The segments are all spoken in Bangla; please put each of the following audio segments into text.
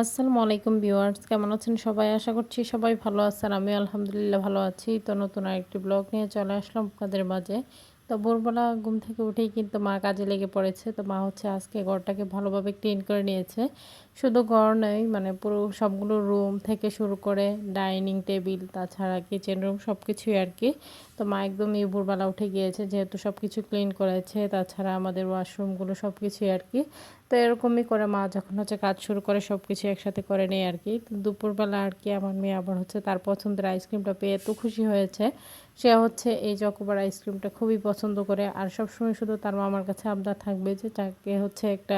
আসসালামু আলাইকুম ভিউয়ার্স, কেমন আছেন সবাই? আশা করছি সবাই ভালো আছেন। আমি আলহামদুলিল্লাহ ভালো আছি। তো নতুন আরেকটি ব্লগ নিয়ে চলে আসলাম আপনাদের মাঝে। তো ভোরবেলা ঘুম থেকে উঠেই কিন্তু মা কাজে লেগে পড়েছে। তো মা হচ্ছে আজকে ঘরটাকে ভালোভাবে ক্লিন করে নিয়েছে। শুধু ঘর নয় মানে পুরো সবগুলো রুম থেকে শুরু করে ডাইনিং টেবিল তাছাড়া কিচেন রুম সব কিছুই আর কি। তো মা একদমই ভোরবেলা উঠে গিয়েছে, যেহেতু সব কিছু ক্লিন করেছে, তাছাড়া আমাদের ওয়াশরুমগুলো সব কিছুই আর কি। তো এরকমই করে মা যখন হচ্ছে কাজ শুরু করে সব কিছু একসাথে করে নেই আর কি। দুপুরবেলা আর কি আমার মেয়ে আবার হচ্ছে তার পছন্দের আইসক্রিমটা পেয়ে এত খুশি হয়েছে। সে হচ্ছে এই চকোবার আইসক্রিমটা খুবই পছন্দ করে। আর সবসময় শুধু তার মামার কাছে আবদার থাকবে যে, তাকে হচ্ছে একটা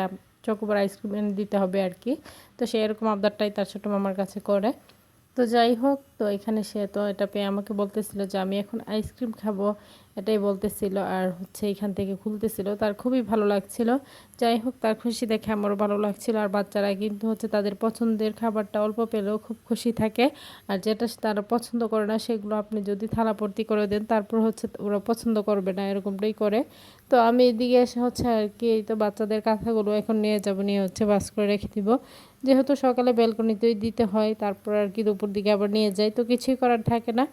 চকোবার আইসক্রিম এনে দিতে হবে আর কি। তো সে এরকম আবদারটাই তার ছোটো মামার কাছে করে। তো যাই হোক, তো এখানে সে তো এটা পেয়ে আমাকে বলতেছিল যে আমি এখন আইসক্রিম খাব, এটাই বলতেছিল আর হচ্ছে এখান থেকে খুলতেছিল। তার খুবই ভালো লাগছিল। যাই হোক, তার খুশি দেখে আমারও ভালো লাগছিল। আর বাচ্চারা কিন্তু হচ্ছে তাদের পছন্দের খাবারটা অল্প পেলেও খুব খুশি থাকে। আর যেটা তারা পছন্দ করে না, সেগুলো আপনি যদি থালাপর্তি করে দেন, তারপর হচ্ছে ওরা পছন্দ করবে না, এরকমটাই করে। তো আমি এদিকে এসে হচ্ছে আর কি, এই তো বাচ্চাদের কাঁথাগুলো এখন নিয়ে যাব, নিয়ে হচ্ছে বাস করে রেখে দিব। যেহেতু সকালে ব্যালকনিতেই দিতে হয়, তারপর আর কি দুপুর দিকে আবার নিয়ে যায় তো কিছুই করার থাকে না।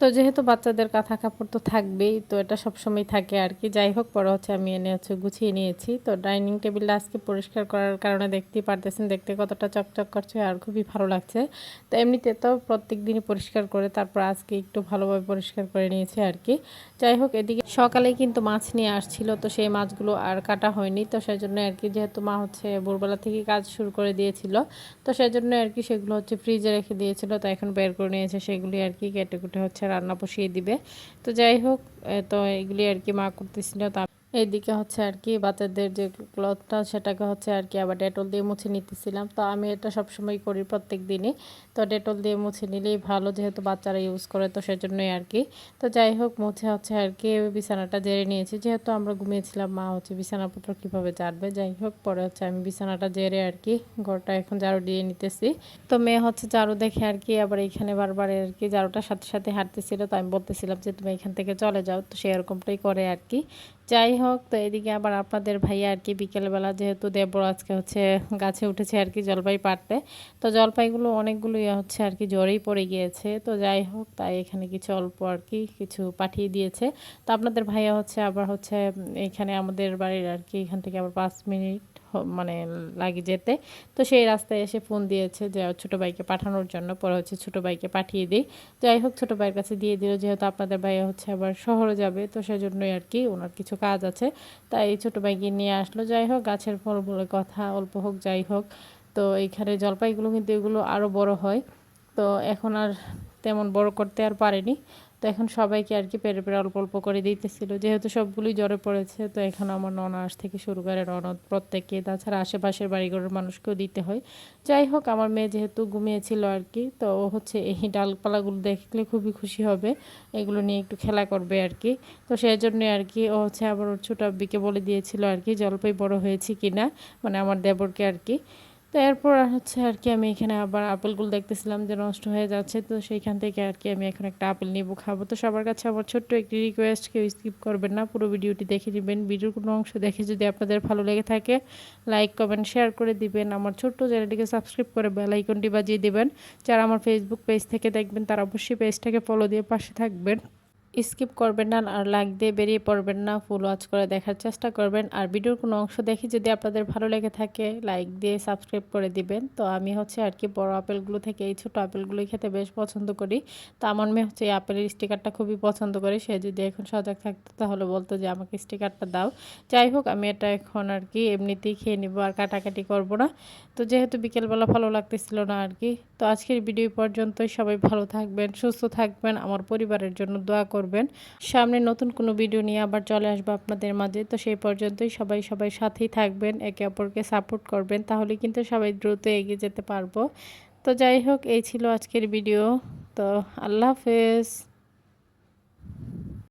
তো যেহেতু বাচ্চাদের কাঁথা কাপড় তো থাকবেই, তো এটা সবসময় থাকে আর কি। যাই হোক, পরে হচ্ছে আমি এনে হচ্ছে গুছিয়ে নিয়েছি। তো ডাইনিং টেবিলটা আজকে পরিষ্কার করার কারণে দেখতেই পারতেছেন, দেখতে কতটা চকচক করছে আর খুবই ভালো লাগছে। তো এমনিতে তো প্রত্যেক দিনই পরিষ্কার করে তারপর আজকে একটু ভালোভাবে পরিষ্কার করে নিয়েছি আর কি। যাই হোক, এদিকে সকালেই কিন্তু মাছ নিয়ে আসছিল, তো সেই মাছগুলো আর কাটা হয়নি। তো সেই জন্য আর কি, যেহেতু মা হচ্ছে ভোরবেলা থেকে কাজ শুরু করে দিয়েছিল, তো সেই জন্য আর কি সেগুলো হচ্ছে ফ্রিজে রেখে দিয়েছিল, তো এখন বের করে নিয়েছে, সেগুলি আর কি কেটে কুটে হচ্ছে রান্না বসিয়ে দিবে। তো যাই হোক তো এগুলি আর কি মা করতেছিল তো এইদিকে হচ্ছে আর কি বাচ্চাদের যে ক্লথটা সেটাকে হচ্ছে আর কি আবার ডেটল দিয়ে মুছে নিতেছিলাম। তো আমি এটা সবসময় করি প্রত্যেক দিনই। তো ডেটল দিয়ে মুছে নিলেই ভালো যেহেতু বাচ্চারা ইউজ করে, তো সেজন্যই আর কি। তো যাই হোক, মুছে হচ্ছে আর কি বিছানাটা জেরে নিয়েছি। যেহেতু আমরা ঘুমিয়েছিলাম, মা হচ্ছে বিছানাপত্র কীভাবে জারবে যাই হোক, পরে হচ্ছে আমি বিছানাটা জেরে আর কি ঘরটা এখন ঝাড়ু দিয়ে নিতেছি। তো মেয়ে হচ্ছে ঝাড়ু দেখে আর কি আবার এখানে বারবার আর কি ঝাড়ুটার সাথে সাথে হাঁটতেছিল। তো আমি বলতেছিলাম যে, তুমি এখান থেকে চলে যাও। তো সে এরকমটাই করে আর কি। যাই হোক, তো এদিকে আবার আপনাদের ভাইয়া আর কি বিকেলবেলা যেহেতু দেবর আজকে হচ্ছে গাছে উঠেছে আর কি জলপাই পাড়তে, তো জলপাইগুলো অনেকগুলোই হচ্ছে আর কি জ্বরেই পড়ে গিয়েছে। তো যাই হোক, তাই এখানে কিছু অল্প আর কি কিছু পাঠিয়ে দিয়েছে। তো আপনাদের ভাইয়া হচ্ছে আবার হচ্ছে এখানে আমাদের বাড়ির আর কি এখান থেকে আবার পাঁচ মিনিট মানে লাগে যেতে। তো সেই রাস্তায় এসে ফোন দিয়েছে যে, ছোটো ভাইকে পাঠানোর জন্য। পরে হচ্ছে ছোটো ভাইকে পাঠিয়ে দিই। তো যাই হোক, ছোটো ভাইয়ের কাছে দিয়ে দিল। যেহেতু আপনাদের ভাই হচ্ছে আবার শহরে যাবে, তো সেজন্যই আর কি ওনার কিছু কাজ আছে। তাই ছোটো ভাইকে নিয়ে আসলো। যাই হোক, গাছের ফল বলে কথা, অল্প হোক, যাই হোক। তো এইখানে জলপাইগুলো কিন্তু এগুলো আরও বড় হয়। তো এখন আর তেমন বড় করতে আর পারেনি। তো এখন সবাইকে আর কি পেরে পেরে অল্প অল্প করে দিতেছিল। যেহেতু সবগুলোই জ্বরে পড়েছে, তো এখন আমার ননাস থেকে শুরু করে ননদ প্রত্যেককে, তাছাড়া আশেপাশের বাড়িঘরের মানুষকেও দিতে হয়। যাই হোক, আমার মেয়ে যেহেতু ঘুমিয়েছিল আর কি, তো ও হচ্ছে এই ডালপালাগুলো দেখলে খুবই খুশি হবে। এগুলো নিয়ে একটু খেলা করবে আর কি। তো সেই জন্য আর কি ও হচ্ছে আবার ওর ছোটো আব্বিকে বলে দিয়েছিল আর কি জলপাই বড় হয়েছে কিনা মানে আমার দেবরকে আর কি। তো এরপর হচ্ছে আর কি আমি এখানে আবার আপেলগুলো দেখতেছিলাম যে নষ্ট হয়ে যাচ্ছে, তো সেইখান থেকে আর কি আমি এখন একটা আপেল নিবো, খাব। তো সবার কাছে আমার ছোট্ট একটি রিকোয়েস্ট কেউ স্কিপ করবেন না, পুরো ভিডিওটি দেখে নেবেন। ভিডিওর কোনো অংশ দেখে যদি আপনাদের ভালো লেগে থাকে লাইক কমেন্ট শেয়ার করে দিবেন। আমার ছোট্ট চ্যানেলটিকে সাবস্ক্রাইব করে বেল আইকনটি বাজিয়ে দিবেন। যারা আমার ফেসবুক পেজ থেকে দেখবেন, তারা অবশ্যই পেজটাকে ফলো দিয়ে পাশে থাকবেন। স্কিপ করবেন না আর লাইক দিয়ে বেরিয়ে পড়বেন না। ফুল ওয়াচ করে দেখার চেষ্টা করবেন। আর ভিডিওর কোনো অংশ দেখি যদি আপনাদের ভালো লেগে থাকে, লাইক দিয়ে সাবস্ক্রাইব করে দিবেন। তো আমি হচ্ছে আর কি বড় আপেলগুলো থেকে এই ছোটো আপেলগুলোই খেতে বেশ পছন্দ করি। তো আমার মেয়ে হচ্ছে এই আপেলের স্টিকারটা খুবই পছন্দ করে। সে যদি এখন সজাগ থাকতো তাহলে বলতো যে, আমাকে স্টিকারটা দাও। যাই হোক, আমি এটা এখন আর কি এমনিতেই খেয়ে নিব আর কাটাকাটি করব না। তো যেহেতু বিকেলবেলা ভালো লাগতেছিল না আর কি, তো আজকের ভিডিও পর্যন্তই। সবাই ভালো থাকবেন, সুস্থ থাকবেন। আমার পরিবারের জন্য দোয়া করবেন। সামনে নতুন কোনো ভিডিও নিয়ে আবার চলে আসব আপনাদের মাঝে। তো সেই পর্যন্তই সবাই সবাই সাথেই থাকবেন, একে অপরকে সাপোর্ট করবেন, তাহলে কিন্তু সবাই দ্রুত এগিয়ে যেতে পারব। তো যাই হোক, এই ছিল আজকের ভিডিও তো আল্লাহ হাফেজ।